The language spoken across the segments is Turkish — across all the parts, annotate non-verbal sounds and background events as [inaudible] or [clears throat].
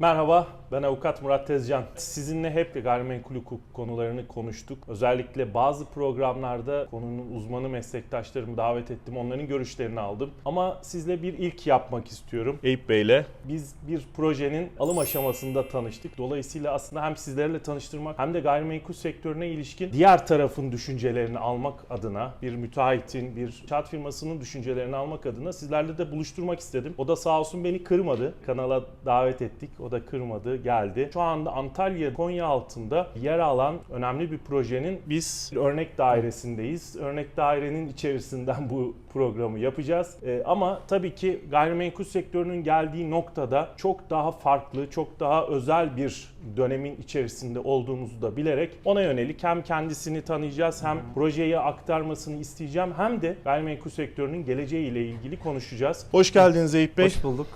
Merhaba, ben avukat Murat Tezcan. Sizinle hep gayrimenkul hukuk konularını konuştuk. Özellikle bazı programlarda konunun uzmanı meslektaşlarımı davet ettim. Onların görüşlerini aldım. Ama sizle bir ilk yapmak istiyorum Eyüp Bey'le. Biz bir projenin alım aşamasında tanıştık. Dolayısıyla aslında hem sizlerle tanıştırmak hem de gayrimenkul sektörüne ilişkin diğer tarafın düşüncelerini almak adına, bir müteahhitin, bir inşaat firmasının düşüncelerini almak adına sizlerle de buluşturmak istedim. O da sağ olsun beni kırmadı. Kanala davet ettik. O da kırmadı, geldi. Şu anda Antalya, Konya altında yer alan önemli bir projenin biz örnek dairesindeyiz. Örnek dairenin içerisinden bu programı yapacağız. Ee, ama tabii ki gayrimenkul sektörünün geldiği noktada çok daha farklı, çok daha özel bir dönemin içerisinde olduğumuzu da bilerek ona yönelik hem kendisini tanıyacağız hem projeyi aktarmasını isteyeceğim hem de gayrimenkul sektörünün geleceğiyle ilgili konuşacağız. Hoş geldiniz Eyüp Bey. Hoş bulduk.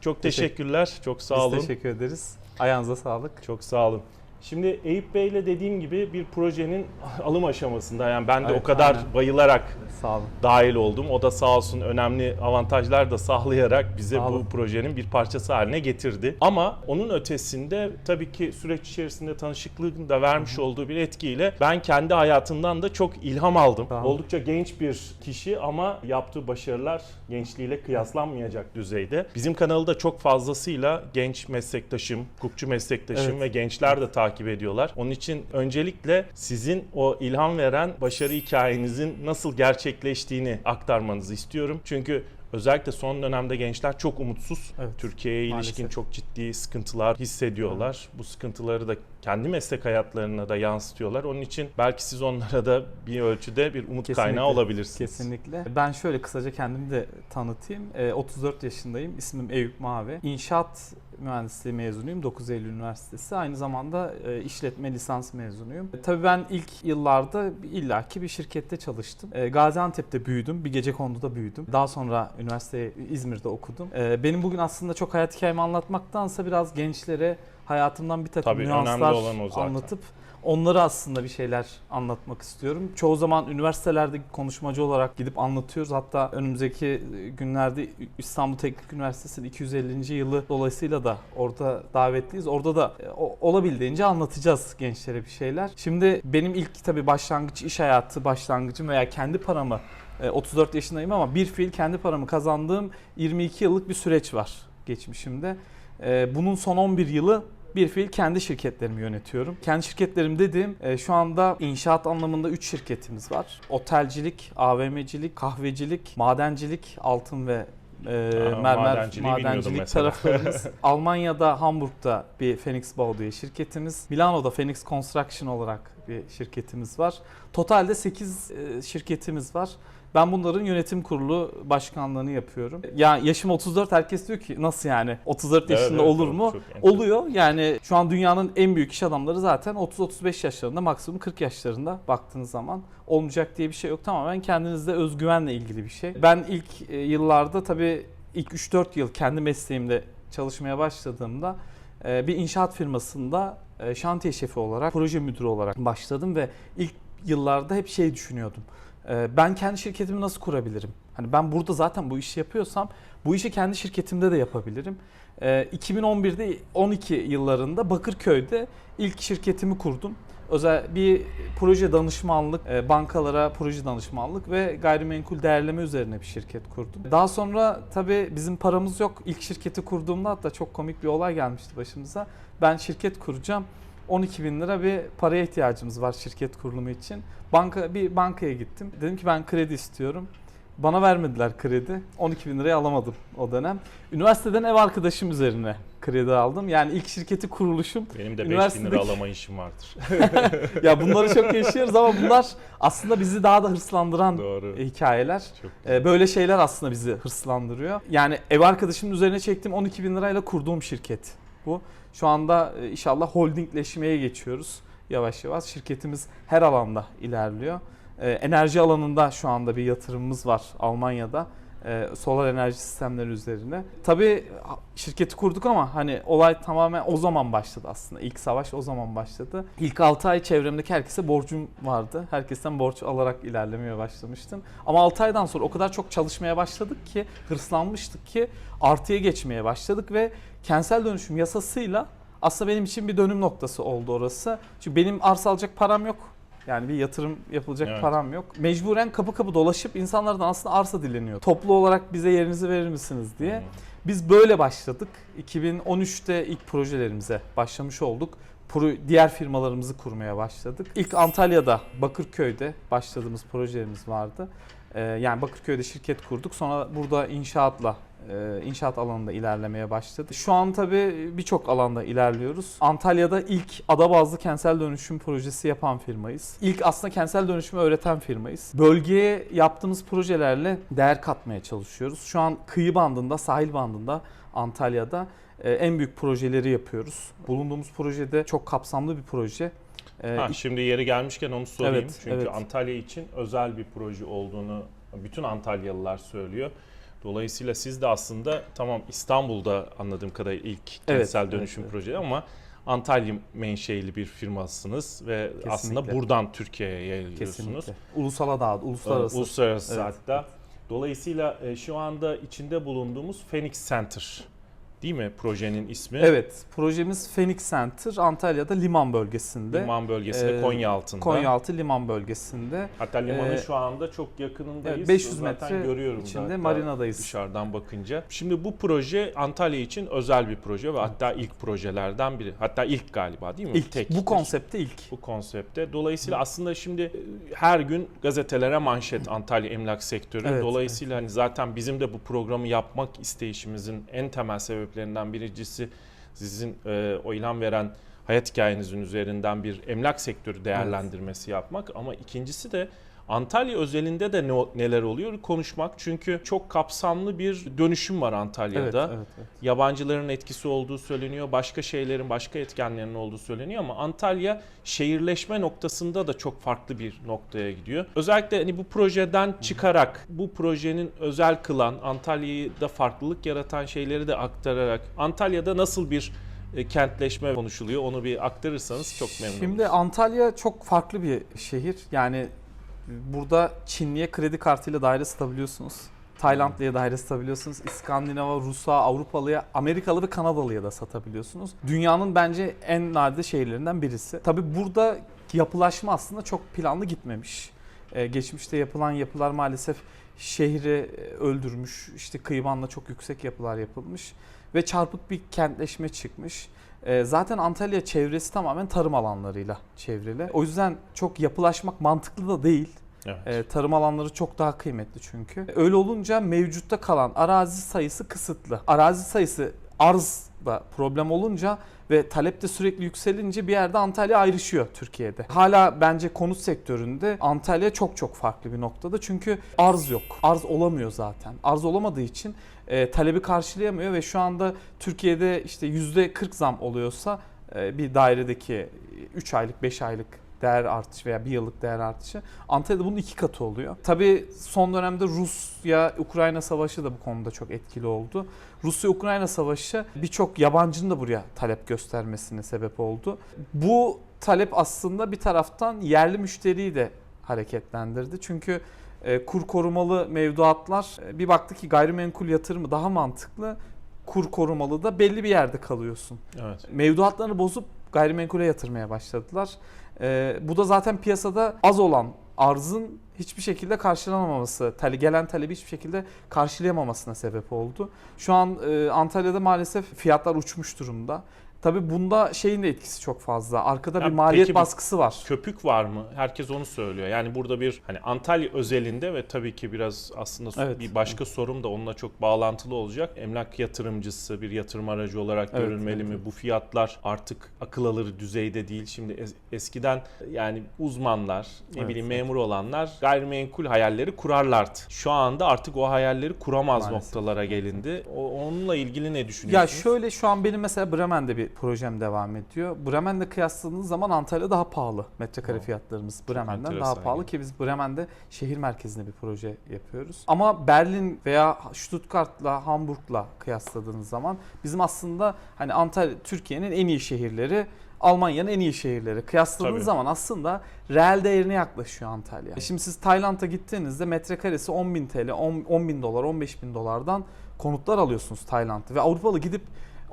Çok teşekkürler. Çok sağ Biz olun. teşekkür ederiz. Ayağınıza sağlık. Çok sağ olun. Şimdi Eyüp Bey'le dediğim gibi bir projenin [laughs] alım aşamasında yani ben de Evet, o kadar aynen. bayılarak Sağ olun. dahil oldum. O da sağ olsun önemli avantajlar da sağlayarak bize Sağ bu projenin bir parçası haline getirdi. Ama onun ötesinde tabii ki süreç içerisinde tanışıklığın da vermiş olduğu bir etkiyle ben kendi hayatından da çok ilham aldım. Olun. Oldukça genç bir kişi ama yaptığı başarılar gençliğiyle kıyaslanmayacak düzeyde. Bizim kanalı da çok fazlasıyla genç meslektaşım, hukukçu meslektaşım Evet. ve gençler de takip ediyorlar. Onun için öncelikle sizin o ilham veren başarı hikayenizin nasıl gerçekleştiğini aktarmanızı istiyorum. Çünkü özellikle son dönemde gençler çok umutsuz. Evet, Türkiye'ye ilişkin maalesef. çok ciddi sıkıntılar hissediyorlar. Bu sıkıntıları da kendi meslek hayatlarına da yansıtıyorlar. Onun için belki siz onlara da bir ölçüde bir umut Kesinlikle. kaynağı olabilirsiniz. Kesinlikle. Ben şöyle kısaca kendimi de tanıtayım. Ee, 34 yaşındayım. İsmim Eyüp Mavi. İnşaat mühendisliği mezunuyum. 9 Eylül Üniversitesi. Aynı zamanda e, işletme lisans mezunuyum. E, tabii ben ilk yıllarda illaki bir şirkette çalıştım. E, Gaziantep'te büyüdüm. Bir gece konduda büyüdüm. Daha sonra üniversiteyi İzmir'de okudum. E, benim bugün aslında çok hayat hikayemi anlatmaktansa biraz gençlere hayatımdan bir takım Tabii, nüanslar anlatıp onları aslında bir şeyler anlatmak istiyorum. Çoğu zaman üniversitelerde konuşmacı olarak gidip anlatıyoruz. Hatta önümüzdeki günlerde İstanbul Teknik Üniversitesi'nin 250. yılı dolayısıyla da orada davetliyiz. Orada da e, olabildiğince anlatacağız gençlere bir şeyler. Şimdi benim ilk tabii başlangıç iş hayatı başlangıcım veya kendi paramı e, 34 yaşındayım ama bir fiil kendi paramı kazandığım 22 yıllık bir süreç var geçmişimde. E, Bunun son 11 yılı bir fiil kendi şirketlerimi yönetiyorum. Kendi şirketlerim dediğim e, şu anda inşaat anlamında 3 şirketimiz var. Otelcilik, AVM'cilik, kahvecilik, madencilik, altın ve e, mermer madenciliği bilmiyordum madencilik taraflarımız. [laughs] Almanya'da Hamburg'da bir Phoenix Bau diye şirketimiz. Milano'da Phoenix Construction olarak bir şirketimiz var. Totalde 8 e, şirketimiz var. Ben bunların yönetim kurulu başkanlığını yapıyorum. Ya yaşım 34 herkes diyor ki nasıl yani 34 Evet, yaşında evet, olur mu? Oluyor. Yani şu an dünyanın en büyük iş adamları zaten 30-35 yaşlarında maksimum 40 yaşlarında baktığınız zaman olmayacak diye bir şey yok. Tamamen kendinizde özgüvenle ilgili bir şey. Ben ilk e, yıllarda tabii ilk 3-4 yıl kendi mesleğimde çalışmaya başladığımda e, bir inşaat firmasında e, şantiye şefi olarak, proje müdürü olarak başladım ve ilk yıllarda hep şey düşünüyordum. E, Ben kendi şirketimi nasıl kurabilirim? Hani ben burada zaten bu işi yapıyorsam bu işi kendi şirketimde de yapabilirim. E, 2011'de 12 yıllarında Bakırköy'de ilk şirketimi kurdum. Özel bir proje danışmanlık, e, bankalara proje danışmanlık ve gayrimenkul değerleme üzerine bir şirket kurdum. Daha sonra tabii bizim paramız yok. İlk şirketi kurduğumda hatta çok komik bir olay gelmişti başımıza. Ben şirket kuracağım. 12 bin lira bir paraya ihtiyacımız var şirket kurulumu için. Banka bir bankaya gittim. Dedim ki ben kredi istiyorum. Bana vermediler kredi. 12 bin liraya alamadım o dönem. Üniversiteden ev arkadaşım üzerine kredi aldım. Yani ilk şirketi kuruluşum. Benim de 5 bin lira Üniversitedeki- alama işim vardır. [laughs] ya bunları çok yaşıyoruz ama bunlar aslında bizi daha da hırslandıran Doğru. hikayeler. Ee, Böyle şeyler aslında bizi hırslandırıyor. Yani ev arkadaşımın üzerine çektiğim 12 bin lirayla kurduğum şirket bu. Şu anda e, inşallah holdingleşmeye geçiyoruz yavaş yavaş. Şirketimiz her alanda ilerliyor. Ee, Enerji alanında şu anda bir yatırımımız var Almanya'da. E, solar enerji sistemleri üzerine. Tabii şirketi kurduk ama hani olay tamamen o zaman başladı aslında. İlk savaş o zaman başladı. İlk 6 ay çevremdeki herkese borcum vardı. Herkesten borç alarak ilerlemeye başlamıştım. Ama 6 aydan sonra o kadar çok çalışmaya başladık ki, hırslanmıştık ki artıya geçmeye başladık ve kentsel dönüşüm yasasıyla aslında benim için bir dönüm noktası oldu orası. Çünkü benim arsa alacak param yok. Yani bir yatırım yapılacak Evet. param yok. Mecburen kapı kapı dolaşıp insanlardan aslında arsa dileniyor. Toplu olarak bize yerinizi verir misiniz diye. Biz böyle başladık. 2013'te ilk projelerimize başlamış olduk. Pro- diğer firmalarımızı kurmaya başladık. İlk Antalya'da, Bakırköy'de başladığımız projelerimiz vardı. Ee, yani Bakırköy'de şirket kurduk. Sonra burada inşaatla inşaat alanında ilerlemeye başladık. Şu an tabii birçok alanda ilerliyoruz. Antalya'da ilk ada bazlı kentsel dönüşüm projesi yapan firmayız. İlk aslında kentsel dönüşümü öğreten firmayız. Bölgeye yaptığımız projelerle değer katmaya çalışıyoruz. Şu an kıyı bandında, sahil bandında Antalya'da e, en büyük projeleri yapıyoruz. Bulunduğumuz projede çok kapsamlı bir proje. E, Ha, şimdi yeri gelmişken onu sorayım. Evet, Çünkü evet. Antalya için özel bir proje olduğunu bütün Antalyalılar söylüyor. Dolayısıyla siz de aslında tamam İstanbul'da anladığım kadarıyla ilk kentsel evet, dönüşüm evet. projesi ama Antalya menşeili bir firmasınız ve aslında Kesinlikle. buradan Türkiye'ye yayılıyorsunuz. kesinlikle. Ulusala dağıt, uluslararası. Uluslararası Evet, hatta. Dolayısıyla e, şu anda içinde bulunduğumuz Phoenix Center değil mi projenin ismi? Evet, projemiz Phoenix Center Antalya'da liman bölgesinde. Liman bölgesinde Ee, Konya altında. Konyaaltı liman bölgesinde. Hatta limanın Ee, şu anda çok yakınındayız. evet, 500 Zaten metre görüyorum içinde zaten marinadayız. Dışarıdan bakınca. Şimdi bu proje Antalya için özel bir proje ve hatta ilk projelerden biri. Hatta ilk galiba değil mi? İlk, Tektir bu konsepte ilk. bu konsepte. Dolayısıyla aslında şimdi e, her gün gazetelere manşet [clears throat] Antalya emlak sektörü. Evet, Dolayısıyla hani zaten bizim de bu programı yapmak isteyişimizin en temel sebeplerinden birincisi sizin e, o ilham veren hayat hikayenizin üzerinden bir emlak sektörü değerlendirmesi yapmak ama ikincisi de Antalya özelinde de ne, neler oluyor konuşmak. Çünkü çok kapsamlı bir dönüşüm var Evet, Antalya'da evet, evet. yabancıların etkisi olduğu söyleniyor. Başka şeylerin, başka etkenlerin olduğu söyleniyor ama Antalya şehirleşme noktasında da çok farklı bir noktaya gidiyor. Özellikle hani bu projeden çıkarak, bu projenin özel kılan, Antalya'yı da farklılık yaratan şeyleri de aktararak Antalya'da nasıl bir e, kentleşme konuşuluyor onu bir aktarırsanız çok memnun Şimdi oluruz. Antalya çok farklı bir şehir. Yani burada Çinliye kredi kartıyla daire satabiliyorsunuz. Taylandlıya daire satabiliyorsunuz. İskandinav'a, Rus'a, Avrupalıya, Amerikalı ve Kanadalıya da satabiliyorsunuz. Dünyanın bence en nadide şehirlerinden birisi. Tabi burada yapılaşma aslında çok planlı gitmemiş. Ee, geçmişte yapılan yapılar maalesef şehri e, öldürmüş. İşte kıyıbanla çok yüksek yapılar yapılmış ve çarpık bir kentleşme çıkmış. Ee, Zaten Antalya çevresi tamamen tarım alanlarıyla çevrili. O yüzden çok yapılaşmak mantıklı da değil. Evet. Ee, tarım alanları çok daha kıymetli çünkü. Öyle olunca mevcutta kalan arazi sayısı kısıtlı. Arazi sayısı arzda problem olunca ve talep de sürekli yükselince bir yerde Antalya ayrışıyor Türkiye'de. Hala bence konut sektöründe Antalya çok çok farklı bir noktada. Çünkü arz yok. Arz olamıyor zaten. Arz olamadığı için e, talebi karşılayamıyor ve şu anda Türkiye'de işte %40 zam oluyorsa e, bir dairedeki 3 aylık 5 aylık değer artışı veya bir yıllık değer artışı Antalya'da bunun iki katı oluyor. Tabii son dönemde Rusya-Ukrayna savaşı da bu konuda çok etkili oldu. Rusya-Ukrayna savaşı birçok yabancının da buraya talep göstermesine sebep oldu. Bu talep aslında bir taraftan yerli müşteriyi de hareketlendirdi. Çünkü kur korumalı mevduatlar e, bir baktı ki gayrimenkul yatırımı daha mantıklı. Kur korumalı da belli bir yerde kalıyorsun evet. mevduatlarını bozup gayrimenkule yatırmaya başladılar. Ee, bu da zaten piyasada az olan arzın hiçbir şekilde karşılanamaması, tale, gelen talebi hiçbir şekilde karşılayamamasına sebep oldu. Şu an e, Antalya'da maalesef fiyatlar uçmuş durumda. Tabii bunda şeyin de etkisi çok fazla. Arkada Ya bir maliyet baskısı var. Köpük var mı? Herkes onu söylüyor. Yani burada bir hani Antalya özelinde ve tabii ki biraz aslında Evet. bir başka sorum da onunla çok bağlantılı olacak. Emlak yatırımcısı bir yatırım aracı olarak Evet, görülmeli evet, mi? Bu fiyatlar artık akıl alır düzeyde değil. Şimdi es- eskiden yani uzmanlar, ne Evet, bileyim evet. memur olanlar gayrimenkul hayalleri kurarlardı. Şu anda artık o hayalleri kuramaz Maalesef. noktalara gelindi. O, onunla ilgili ne Ya düşünüyorsunuz? şöyle şu an benim mesela Bremen'de bir bir projem devam ediyor. Bremen'le kıyasladığınız zaman Antalya daha pahalı metrekare Wow. fiyatlarımız. Bremen'den daha pahalı yani. ki biz Bremen'de şehir merkezinde bir proje yapıyoruz. Ama Berlin veya Stuttgart'la Hamburg'la kıyasladığınız zaman bizim aslında hani Antalya Türkiye'nin en iyi şehirleri Almanya'nın en iyi şehirleri. Kıyasladığınız Tabii. zaman aslında reel değerine yaklaşıyor Antalya. Şimdi siz Tayland'a gittiğinizde metrekaresi 10 bin TL, 10 bin dolar, 15 bin dolardan konutlar alıyorsunuz Tayland'da. Ve Avrupalı gidip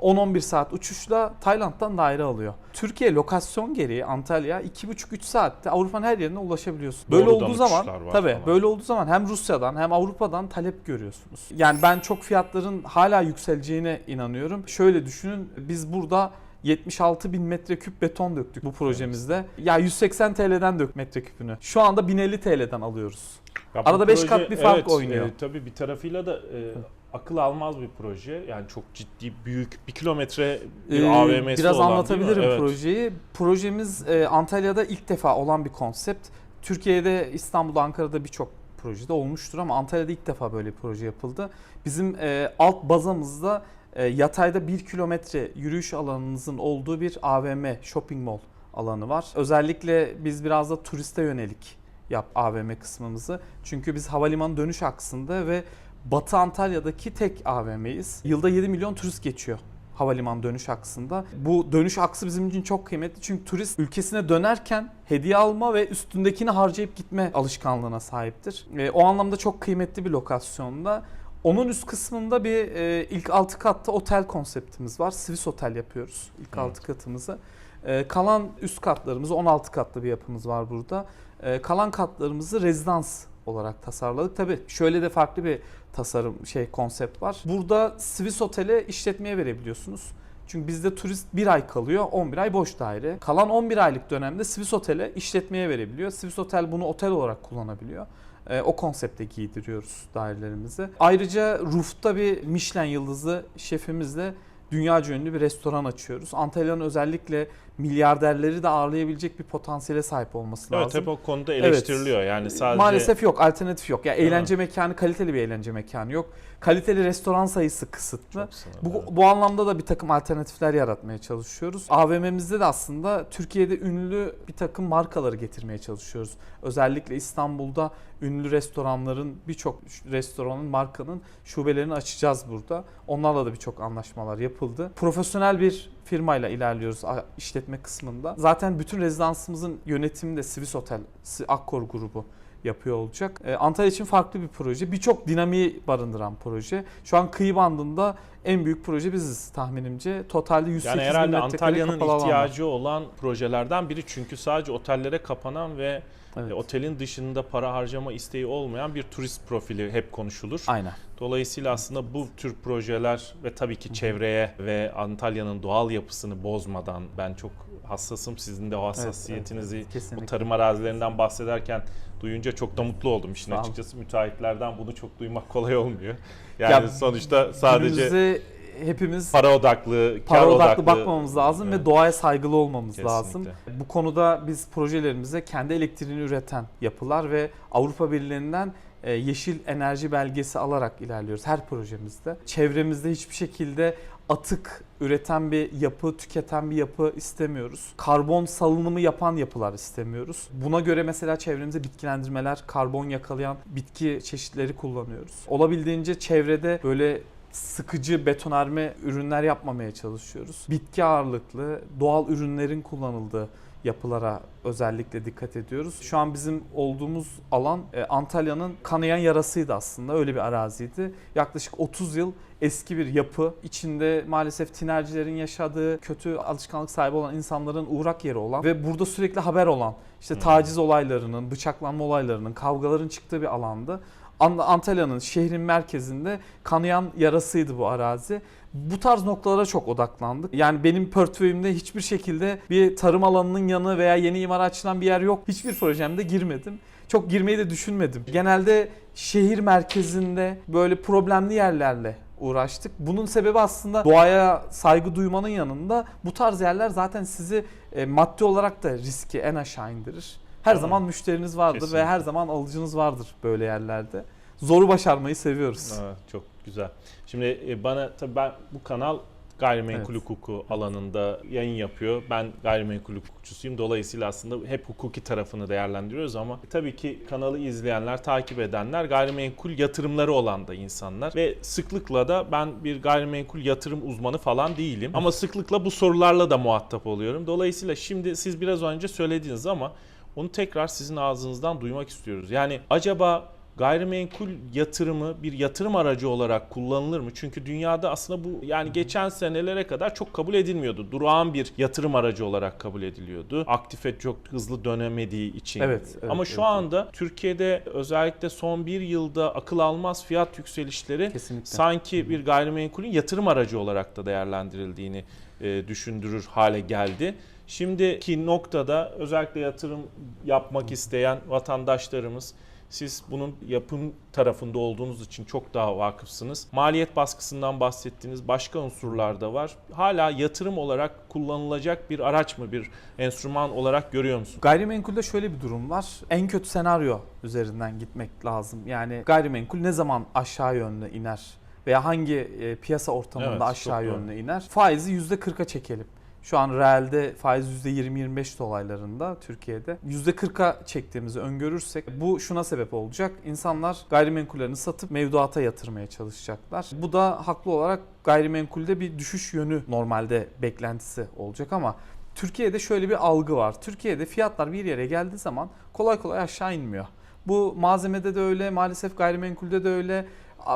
10-11 saat uçuşla Tayland'dan daire alıyor. Türkiye lokasyon gereği Antalya 2,5-3 saatte Avrupa'nın her yerine ulaşabiliyorsunuz. Böyle Doğrudan olduğu zaman tabii falan. böyle olduğu zaman hem Rusya'dan hem Avrupa'dan talep görüyorsunuz. Yani ben çok fiyatların hala yükseleceğine inanıyorum. Şöyle düşünün biz burada 76 bin metreküp beton döktük bu projemizde. Ya 180 TL'den dök metreküpünü. Şu anda 1050 TL'den alıyoruz. Ya Arada beş kat bir fark oynuyor. e, tabii bir tarafıyla da e, akıl almaz bir proje. Yani çok ciddi, büyük, bir kilometre bir Ee, AVM'si Biraz olan anlatabilirim? Evet. projeyi. Projemiz e, Antalya'da ilk defa olan bir konsept. Türkiye'de, İstanbul'da, Ankara'da birçok projede olmuştur ama Antalya'da ilk defa böyle bir proje yapıldı. Bizim e, alt bazamızda e, yatayda 1 kilometre yürüyüş alanınızın olduğu bir AVM, shopping mall alanı var. Özellikle biz biraz da turiste yönelik yap AVM kısmımızı. Çünkü biz havalimanı dönüş aksında ve Batı Antalya'daki tek AVM'yiz. Yılda 7 milyon turist geçiyor havaliman dönüş aksında. Bu dönüş aksı bizim için çok kıymetli çünkü turist ülkesine dönerken hediye alma ve üstündekini harcayıp gitme alışkanlığına sahiptir. E, o anlamda çok kıymetli bir lokasyonda. Onun üst kısmında bir e, ilk altı katta otel konseptimiz var. Swiss otel yapıyoruz ilk Evet. altı katımızı. E, kalan üst katlarımız 16 katlı bir yapımız var burada. E, kalan katlarımızı rezidans olarak tasarladık. Tabii şöyle de farklı bir tasarım şey konsept var. Burada Swiss Otel'e işletmeye verebiliyorsunuz. Çünkü bizde turist bir ay kalıyor, 11 ay boş daire. Kalan 11 aylık dönemde Swiss Otel'e işletmeye verebiliyor. Swiss Otel bunu otel olarak kullanabiliyor. Ee, o konsepte giydiriyoruz dairelerimizi. Ayrıca roof'ta bir Michelin yıldızlı şefimizle dünyaca ünlü bir restoran açıyoruz. Antalya'nın özellikle milyarderleri de ağırlayabilecek bir potansiyele sahip olması Evet lazım. hep o konuda eleştiriliyor. Yani sadece Maalesef yok, alternatif yok. Ya Değil mi? eğlence mekanı, kaliteli bir eğlence mekanı yok. Kaliteli restoran sayısı kısıtlı. Bu, evet. bu anlamda da bir takım alternatifler yaratmaya çalışıyoruz. AVM'mizde de aslında Türkiye'de ünlü bir takım markaları getirmeye çalışıyoruz. Özellikle İstanbul'da ünlü restoranların birçok restoranın markanın şubelerini açacağız burada. Onlarla da birçok anlaşmalar yapıldı. Profesyonel bir firmayla ilerliyoruz işletme kısmında. Zaten bütün rezidansımızın yönetimini de Swiss Otel, Si- Akkor grubu yapıyor olacak. Ee, Antalya için farklı bir proje. Birçok dinamiği barındıran proje. Şu an kıyı bandında en büyük proje biziz tahminimce. Totalde 108 Yani herhalde Antalya'nın ihtiyacı olan projelerden biri çünkü sadece otellere kapanan ve Evet. e, otelin dışında para harcama isteği olmayan bir turist profili hep konuşulur. Aynen. Dolayısıyla aslında bu tür projeler ve tabii ki çevreye ve Antalya'nın doğal yapısını bozmadan ben çok hassasım. Sizin de o hassasiyetinizi evet, kesinlikle. bu tarım arazilerinden bahsederken duyunca çok da mutlu oldum. İşin olun. açıkçası müteahhitlerden bunu çok duymak kolay olmuyor. Yani Ya, sonuçta sadece hepimiz para odaklı, kar para odaklı, odaklı bakmamız lazım Evet. ve doğaya saygılı olmamız Kesinlikle. lazım. Bu konuda biz projelerimize kendi elektriğini üreten yapılar ve Avrupa Birliği'nden e, yeşil enerji belgesi alarak ilerliyoruz her projemizde. Çevremizde hiçbir şekilde atık üreten bir yapı, tüketen bir yapı istemiyoruz. Karbon salınımı yapan yapılar istemiyoruz. Buna göre mesela çevremize bitkilendirmeler, karbon yakalayan bitki çeşitleri kullanıyoruz. Olabildiğince çevrede böyle sıkıcı betonarme ürünler yapmamaya çalışıyoruz. Bitki ağırlıklı, doğal ürünlerin kullanıldığı yapılara özellikle dikkat ediyoruz. Şu an bizim olduğumuz alan e, Antalya'nın kanayan yarasıydı aslında. Öyle bir araziydi. Yaklaşık 30 yıl eski bir yapı. içinde maalesef tinercilerin yaşadığı, kötü alışkanlık sahibi olan insanların uğrak yeri olan ve burada sürekli haber olan işte Hmm. taciz olaylarının, bıçaklanma olaylarının, kavgaların çıktığı bir alandı. An- Antalya'nın şehrin merkezinde kanayan yarasıydı bu arazi. Bu tarz noktalara çok odaklandık. Yani benim portföyümde hiçbir şekilde bir tarım alanının yanı veya yeni imar açılan bir yer yok. Hiçbir projemde girmedim. Çok girmeyi de düşünmedim. Genelde şehir merkezinde böyle problemli yerlerle uğraştık. Bunun sebebi aslında doğaya saygı duymanın yanında bu tarz yerler zaten sizi e, maddi olarak da riski en aşağı indirir. Her zaman müşteriniz vardır Kesinlikle. ve her zaman alıcınız vardır böyle yerlerde. Zoru başarmayı seviyoruz. Evet, çok güzel. Şimdi e, bana tabii ben bu kanal gayrimenkul Evet. hukuku alanında yayın yapıyor. Ben gayrimenkul hukukçusuyum. Dolayısıyla aslında hep hukuki tarafını değerlendiriyoruz ama tabii ki kanalı izleyenler, takip edenler gayrimenkul yatırımları olan da insanlar ve sıklıkla da ben bir gayrimenkul yatırım uzmanı falan değilim ama sıklıkla bu sorularla da muhatap oluyorum. Dolayısıyla şimdi siz biraz önce söylediniz ama onu tekrar sizin ağzınızdan duymak istiyoruz. Yani acaba gayrimenkul yatırımı bir yatırım aracı olarak kullanılır mı? Çünkü dünyada aslında bu yani geçen senelere kadar çok kabul edilmiyordu. Durağan bir yatırım aracı olarak kabul ediliyordu. Aktife çok hızlı dönemediği için. Evet, evet, Ama şu evet, anda Türkiye'de özellikle son bir yılda akıl almaz fiyat yükselişleri Kesinlikle. sanki bir gayrimenkulün yatırım aracı olarak da değerlendirildiğini e, düşündürür hale geldi. Şimdiki noktada özellikle yatırım yapmak isteyen vatandaşlarımız siz bunun yapım tarafında olduğunuz için çok daha vakıfsınız. Maliyet baskısından bahsettiğiniz başka unsurlar da var. Hala yatırım olarak kullanılacak bir araç mı, bir enstrüman olarak görüyor musun? Gayrimenkulde şöyle bir durum var. En kötü senaryo üzerinden gitmek lazım. Yani gayrimenkul ne zaman aşağı yönlü iner veya hangi e, piyasa ortamında Evet, aşağı doğru. yönlü iner? Faizi %40'a çekelim. Şu an realde faiz %20-25 dolaylarında Türkiye'de. %40'a çektiğimizi öngörürsek bu şuna sebep olacak. İnsanlar gayrimenkullerini satıp mevduata yatırmaya çalışacaklar. Bu da haklı olarak gayrimenkulde bir düşüş yönü normalde beklentisi olacak ama Türkiye'de şöyle bir algı var. Türkiye'de fiyatlar bir yere geldiği zaman kolay kolay aşağı inmiyor. Bu malzemede de öyle, maalesef gayrimenkulde de öyle.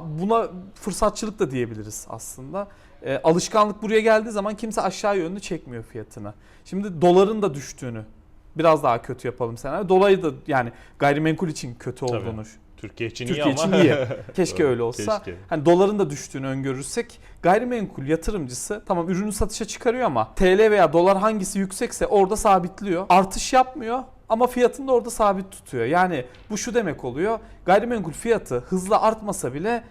Buna fırsatçılık da diyebiliriz aslında. E, alışkanlık buraya geldiği zaman kimse aşağı yönlü çekmiyor fiyatını. Şimdi doların da düştüğünü biraz daha kötü yapalım senaryo. Dolayı da yani gayrimenkul için kötü Tabii. olduğunu Türkiye için Türkiye iyi için ama. iyi. [laughs] Keşke öyle olsa. keşke. Hani doların da düştüğünü öngörürsek gayrimenkul yatırımcısı tamam ürünü satışa çıkarıyor ama TL veya dolar hangisi yüksekse orada sabitliyor. Artış yapmıyor ama fiyatını da orada sabit tutuyor. Yani bu şu demek oluyor. Gayrimenkul fiyatı hızla artmasa bile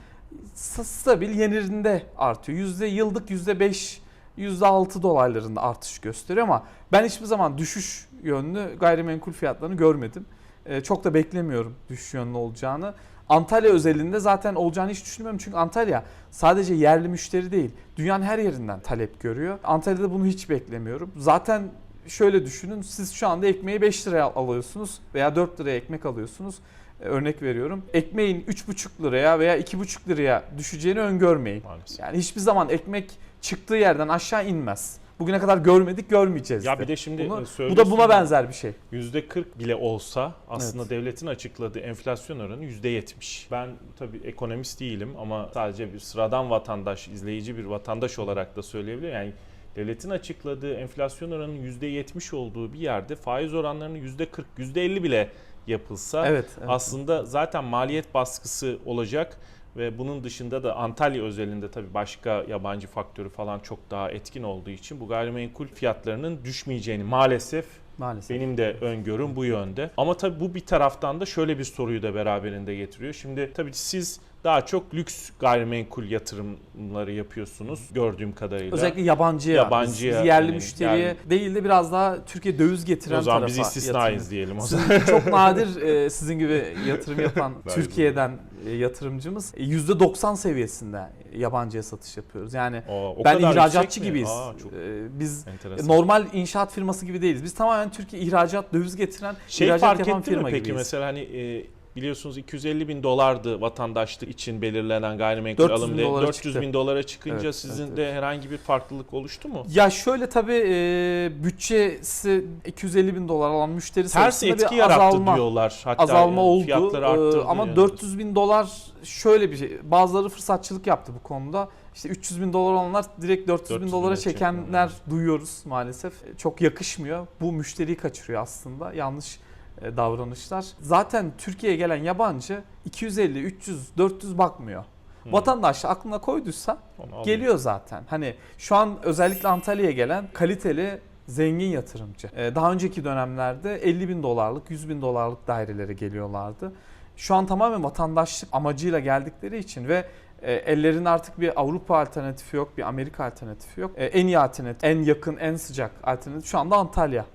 stabil yenirinde artıyor. Yüzde yıllık yüzde beş, yüzde altı dolaylarında artış gösteriyor ama ben hiçbir zaman düşüş yönlü gayrimenkul fiyatlarını görmedim. Ee, çok da beklemiyorum düşüş yönlü olacağını. Antalya özelinde zaten olacağını hiç düşünmüyorum. Çünkü Antalya sadece yerli müşteri değil. Dünyanın her yerinden talep görüyor. Antalya'da bunu hiç beklemiyorum. Zaten şöyle düşünün. Siz şu anda ekmeği 5 liraya alıyorsunuz veya 4 liraya ekmek alıyorsunuz. Ee, Örnek veriyorum. Ekmeğin 3,5 liraya veya 2,5 liraya düşeceğini öngörmeyin. Maalesef. Yani hiçbir zaman ekmek çıktığı yerden aşağı inmez. Bugüne kadar görmedik, görmeyeceğiz Ya de. bir de şimdi Bunu- bu söylüyorsun da buna benzer bir şey. %40 bile olsa aslında Evet. devletin açıkladığı enflasyon oranı %70. Ben tabii ekonomist değilim ama sadece bir sıradan vatandaş, izleyici bir vatandaş olarak da söyleyebilirim. Yani devletin açıkladığı enflasyon oranının %70 olduğu bir yerde faiz oranlarının %40, %50 bile yapılsa Evet. evet. aslında zaten maliyet baskısı olacak ve bunun dışında da Antalya özelinde tabii başka yabancı faktörü falan çok daha etkin olduğu için bu gayrimenkul fiyatlarının düşmeyeceğini maalesef Maalesef. benim de öngörüm bu yönde. Ama tabii bu bir taraftan da şöyle bir soruyu da beraberinde getiriyor. Şimdi tabii siz daha çok lüks gayrimenkul yatırımları yapıyorsunuz gördüğüm kadarıyla. Özellikle yabancıya, Yabancıya, yerli yani- müşteriye yani- değil de biraz daha Türkiye döviz getiren o zaman tarafa biz istisnayız yatırım. diyelim o zaman. Çok nadir e, sizin gibi yatırım yapan. [laughs] Türkiye'den e, yatırımcımız e, %90 seviyesinde yabancıya satış yapıyoruz. Yani o ben ihracatçı gibiyiz. Aa, çok E, biz enteresan. normal inşaat firması gibi değiliz. Biz tamamen Türkiye ihracat, döviz getiren, Şey ihracat fark yapan etti mi firma peki gibiyiz. mesela hani e, biliyorsunuz 250 bin dolardı vatandaşlık için belirlenen gayrimenkul 400 bin alım değeri. dolara 400 çıktı. bin dolara çıkınca Evet, sizin evet, de herhangi bir farklılık oluştu mu? Ya şöyle tabii e, bütçesi 250 bin dolar alan müşteri Ters sayısında etki bir yarattı azalma. diyorlar. Hatta azalma yani oldu. Fiyatları Ee, arttırdı. ama yani. 400 bin dolar şöyle bir şey. Bazıları fırsatçılık yaptı bu konuda. İşte 300 bin dolar olanlar direkt 400, 400 bin dolara çekenler çekiyor. duyuyoruz maalesef. Çok yakışmıyor. Bu müşteriyi kaçırıyor aslında. Yanlış e, davranışlar. Zaten Türkiye'ye gelen yabancı 250, 300, 400 bakmıyor. Hı. Vatandaş aklına koyduysa Onu alıyor. geliyor zaten. Hani şu an özellikle Antalya'ya gelen kaliteli zengin yatırımcı. Ee, Daha önceki dönemlerde 50 bin dolarlık, 100 bin dolarlık dairelere geliyorlardı. Şu an tamamen vatandaşlık amacıyla geldikleri için ve e, ellerinde artık bir Avrupa alternatifi yok, bir Amerika alternatifi yok. E, En iyi alternatif, en yakın, en sıcak alternatif şu anda Antalya.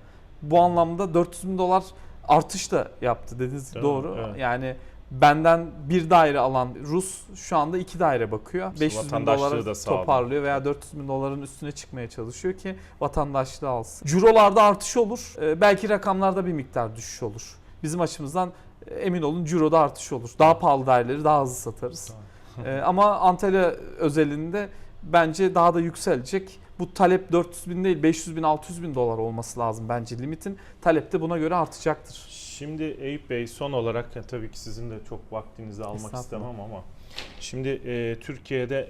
Bu anlamda 400 bin dolar artış da yaptı dediğiniz Değil mi? doğru. Evet. Yani benden bir daire alan Rus şu anda iki daire bakıyor. İşte 500 bin dolara da toparlıyor veya 400 bin doların üstüne çıkmaya çalışıyor ki vatandaşlığı alsın. Eurolarda artış olur. Ee, belki rakamlarda bir miktar düşüş olur. Bizim açımızdan e, emin olun Euro'da artış olur. Daha pahalı daireleri daha hızlı satarız. Ee, ama Antalya özelinde bence daha da yükselecek. Bu talep 400 bin değil 500 bin 600 bin dolar olması lazım bence limitin. Talep de buna göre artacaktır. Şimdi Eyüp Bey son olarak ya tabii ki sizin de çok vaktinizi almak istemem ama şimdi e, Türkiye'de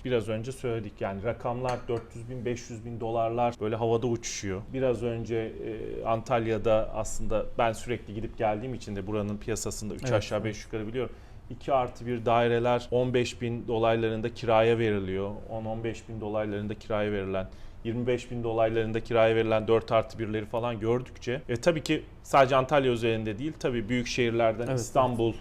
e, biraz önce söyledik yani rakamlar 400 bin 500 bin dolarlar böyle havada uçuşuyor. Biraz önce e, Antalya'da aslında ben sürekli gidip geldiğim için de buranın piyasasında 3 Evet, aşağı 5 yukarı biliyorum. 2 artı 1 daireler 15 bin dolaylarında kiraya veriliyor. 10-15 bin dolaylarında kiraya verilen 25 bin dolaylarında kiraya verilen 4 artı 1'leri falan gördükçe e, tabii ki sadece Antalya üzerinde değil tabii büyük şehirlerden Evet, İstanbul,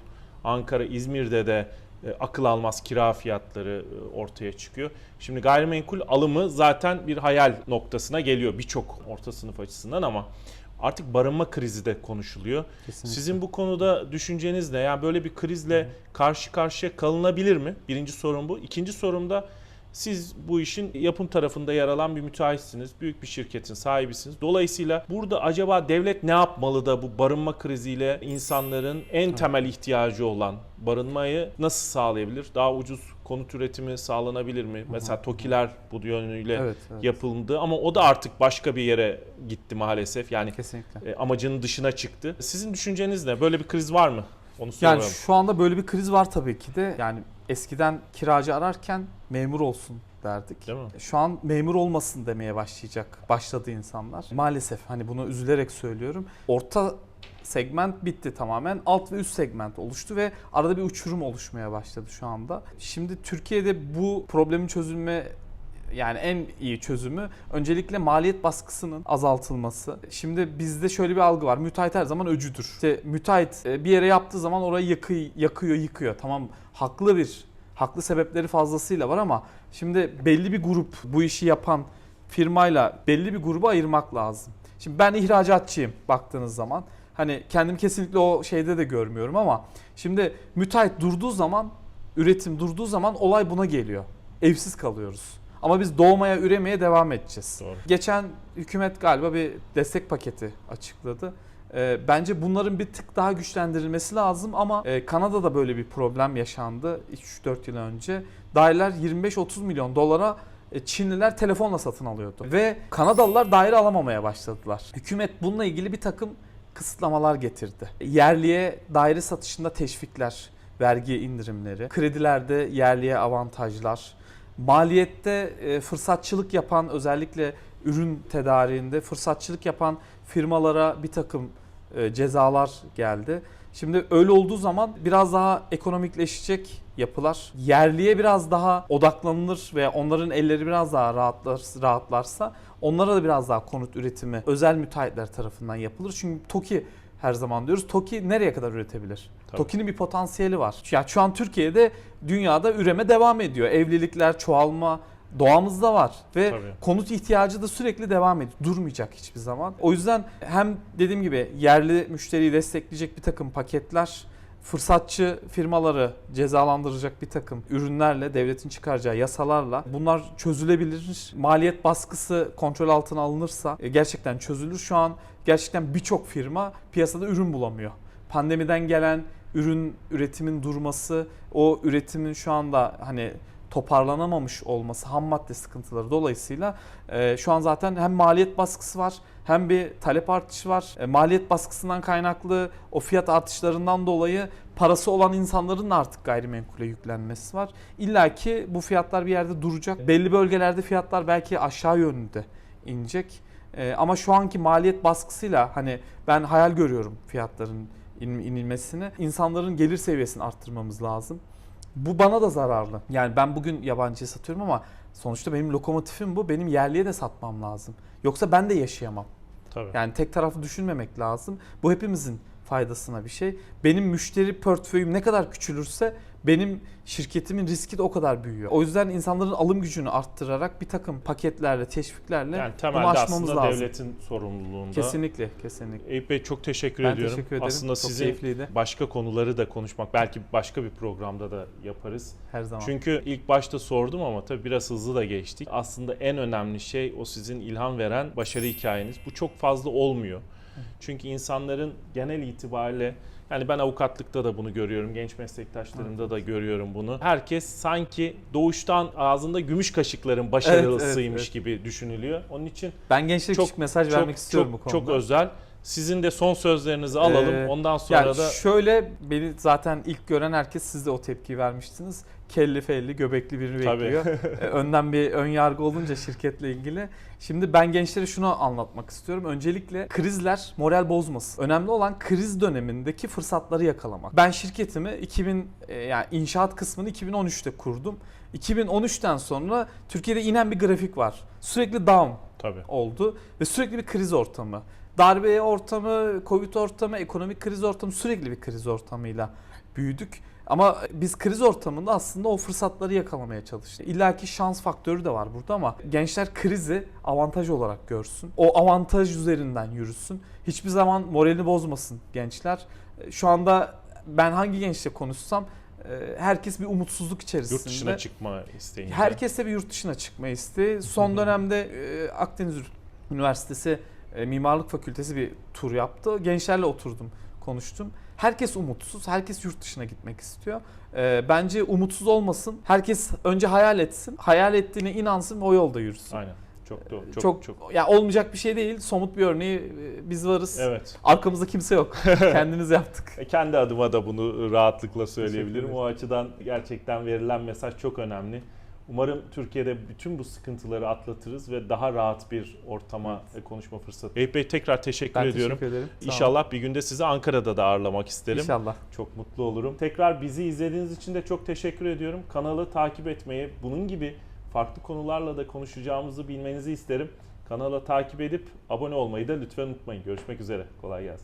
Ankara, İzmir'de de e, akıl almaz kira fiyatları e, ortaya çıkıyor. Şimdi gayrimenkul alımı zaten bir hayal noktasına geliyor birçok orta sınıf açısından ama artık barınma krizi de konuşuluyor. Kesinlikle. Sizin bu konuda düşünceniz ne? Yani böyle bir krizle karşı karşıya kalınabilir mi? Birinci sorum bu. İkinci sorum da siz bu işin yapım tarafında yer alan bir müteahhitsiniz. Büyük bir şirketin sahibisiniz. Dolayısıyla burada acaba devlet ne yapmalı da bu barınma kriziyle insanların en temel ihtiyacı olan barınmayı nasıl sağlayabilir? Daha ucuz konut üretimi sağlanabilir mi? Mesela TOKİ'ler bu yönüyle evet, evet. yapıldı ama o da artık başka bir yere gitti maalesef. Yani Kesinlikle. e, amacının dışına çıktı. Sizin düşünceniz ne? Böyle bir kriz var mı? Onu soruyorum. Yani şu anda böyle bir kriz var tabii ki de. Yani eskiden kiracı ararken memur olsun derdik. Değil mi? Şu an memur olmasın demeye başlayacak. Başladı insanlar. Maalesef hani bunu üzülerek söylüyorum. Orta segment bitti tamamen. Alt ve üst segment oluştu ve arada bir uçurum oluşmaya başladı şu anda. Şimdi Türkiye'de bu problemin çözülme yani en iyi çözümü öncelikle maliyet baskısının azaltılması. Şimdi bizde şöyle bir algı var. Müteahhit her zaman öcüdür. İşte müteahhit e, bir yere yaptığı zaman orayı yakıyor, yakıyor, yıkıyor. Tamam haklı bir haklı sebepleri fazlasıyla var ama şimdi belli bir grup bu işi yapan firmayla belli bir grubu ayırmak lazım. Şimdi ben ihracatçıyım baktığınız zaman. Hani kendim kesinlikle o şeyde de görmüyorum ama şimdi müteahhit durduğu zaman, üretim durduğu zaman olay buna geliyor. Evsiz kalıyoruz. Ama biz doğmaya, üremeye devam edeceğiz. Doğru. Geçen hükümet galiba bir destek paketi açıkladı. Ee, bence bunların bir tık daha güçlendirilmesi lazım ama e, Kanada'da böyle bir problem yaşandı 3-4 yıl önce. Daireler 25-30 milyon dolara e, Çinliler telefonla satın alıyordu. Ve Kanadalılar daire alamamaya başladılar. Hükümet bununla ilgili bir takım kısıtlamalar getirdi. Yerliye daire satışında teşvikler, vergi indirimleri, kredilerde yerliye avantajlar, maliyette e, fırsatçılık yapan özellikle ürün tedariğinde fırsatçılık yapan firmalara bir takım e, cezalar geldi. Şimdi öyle olduğu zaman biraz daha ekonomikleşecek yapılar. Yerliye biraz daha odaklanılır ve onların elleri biraz daha rahatlar, rahatlarsa onlara da biraz daha konut üretimi özel müteahhitler tarafından yapılır. Çünkü TOKİ her zaman diyoruz. TOKİ nereye kadar üretebilir? Tabii. TOKİ'nin bir potansiyeli var. Ya şu an Türkiye'de dünyada üreme devam ediyor. Evlilikler, çoğalma doğamızda var ve Tabii. konut ihtiyacı da sürekli devam ediyor. Durmayacak hiçbir zaman. O yüzden hem dediğim gibi yerli müşteriyi destekleyecek bir takım paketler, fırsatçı firmaları cezalandıracak bir takım ürünlerle, devletin çıkaracağı yasalarla bunlar çözülebilir. Maliyet baskısı kontrol altına alınırsa e, gerçekten çözülür. Şu an gerçekten birçok firma piyasada ürün bulamıyor. Pandemiden gelen ürün üretimin durması, o üretimin şu anda hani toparlanamamış olması, ham madde sıkıntıları dolayısıyla e, şu an zaten hem maliyet baskısı var hem bir talep artışı var. E, maliyet baskısından kaynaklı o fiyat artışlarından dolayı parası olan insanların artık gayrimenkule yüklenmesi var. İlla ki bu fiyatlar bir yerde duracak. Belli bölgelerde fiyatlar belki aşağı yönde inecek. E, ama şu anki maliyet baskısıyla hani ben hayal görüyorum fiyatların in- inilmesini. İnsanların gelir seviyesini arttırmamız lazım. Bu bana da zararlı. Yani ben bugün yabancıya satıyorum ama sonuçta benim lokomotifim bu. Benim yerliye de satmam lazım. Yoksa ben de yaşayamam. Tabii. Yani tek taraflı düşünmemek lazım. Bu hepimizin faydasına bir şey. Benim müşteri portföyüm ne kadar küçülürse benim şirketimin riski de o kadar büyüyor. O yüzden insanların alım gücünü arttırarak bir takım paketlerle, teşviklerle Yani bunu temelde aşmamız aslında lazım. devletin sorumluluğunda. Kesinlikle, kesinlikle. Eyüp Bey çok teşekkür Ben ediyorum. teşekkür ederim. Aslında Çok sizin keyifliydi. başka konuları da konuşmak belki başka bir programda da yaparız. Her zaman. Çünkü ilk başta sordum ama tabii biraz hızlı da geçtik. Aslında en önemli şey o sizin ilham veren başarı hikayeniz. Bu çok fazla olmuyor. Çünkü insanların genel itibariyle yani ben avukatlıkta da bunu görüyorum, genç meslektaşlarımda da görüyorum bunu. Herkes sanki doğuştan ağzında gümüş kaşıkların başarılısıymış evet. gibi düşünülüyor. Onun için ben gençlere çok- küçük mesaj çok vermek istiyorum çok, bu konuda. çok özel. Sizin de son sözlerinizi alalım. Ee, Ondan sonra Yani da şöyle beni zaten ilk gören herkes siz de o tepkiyi vermiştiniz. Kelli felli göbekli birini Tabii. bekliyor. Ee, [laughs] Önden bir ön yargı olunca şirketle ilgili. Şimdi ben gençlere şunu anlatmak istiyorum. Öncelikle krizler moral bozmasın. Önemli olan kriz dönemindeki fırsatları yakalamak. Ben şirketimi 2000 e, yani inşaat kısmını 2013'te kurdum. 2013'ten sonra Türkiye'de inen bir grafik var. Sürekli down tabii. oldu ve sürekli bir kriz ortamı. Darbe ortamı, Covid ortamı, ekonomik kriz ortamı sürekli bir kriz ortamıyla büyüdük. Ama biz kriz ortamında aslında o fırsatları yakalamaya çalıştık. İlla ki şans faktörü de var burada ama gençler krizi avantaj olarak görsün. O avantaj üzerinden yürüsün. Hiçbir zaman moralini bozmasın gençler. Şu anda ben hangi gençle konuşsam e, herkes bir umutsuzluk içerisinde. Yurt dışına çıkma isteğinde. Herkes de bir yurt dışına çıkma isteği. Son dönemde e, Akdeniz Üniversitesi e, Mimarlık Fakültesi bir tur yaptı. Gençlerle oturdum, konuştum. Herkes umutsuz, herkes yurt dışına gitmek istiyor. E, bence umutsuz olmasın. Herkes önce hayal etsin. Hayal ettiğine inansın ve o yolda yürüsün. Aynen. Çok doğru. Çok çok, çok. ya olmayacak bir şey değil. Somut bir örneği e, biz varız. Evet. Arkamızda kimse yok. [laughs] Kendimiz yaptık. E, Kendi adıma da bunu rahatlıkla söyleyebilirim. O açıdan gerçekten verilen mesaj çok önemli. Umarım Türkiye'de bütün bu sıkıntıları atlatırız ve daha rahat bir ortama e, konuşma fırsatı. Eyüp Bey tekrar teşekkür Ben ediyorum. teşekkür ederim. İnşallah bir günde sizi Ankara'da da ağırlamak isterim. İnşallah. Çok mutlu olurum. Tekrar bizi izlediğiniz için de çok teşekkür ediyorum. Kanalı takip etmeyi, bunun gibi farklı konularla da konuşacağımızı bilmenizi isterim. Kanala takip edip abone olmayı da lütfen unutmayın. Görüşmek üzere. Kolay gelsin.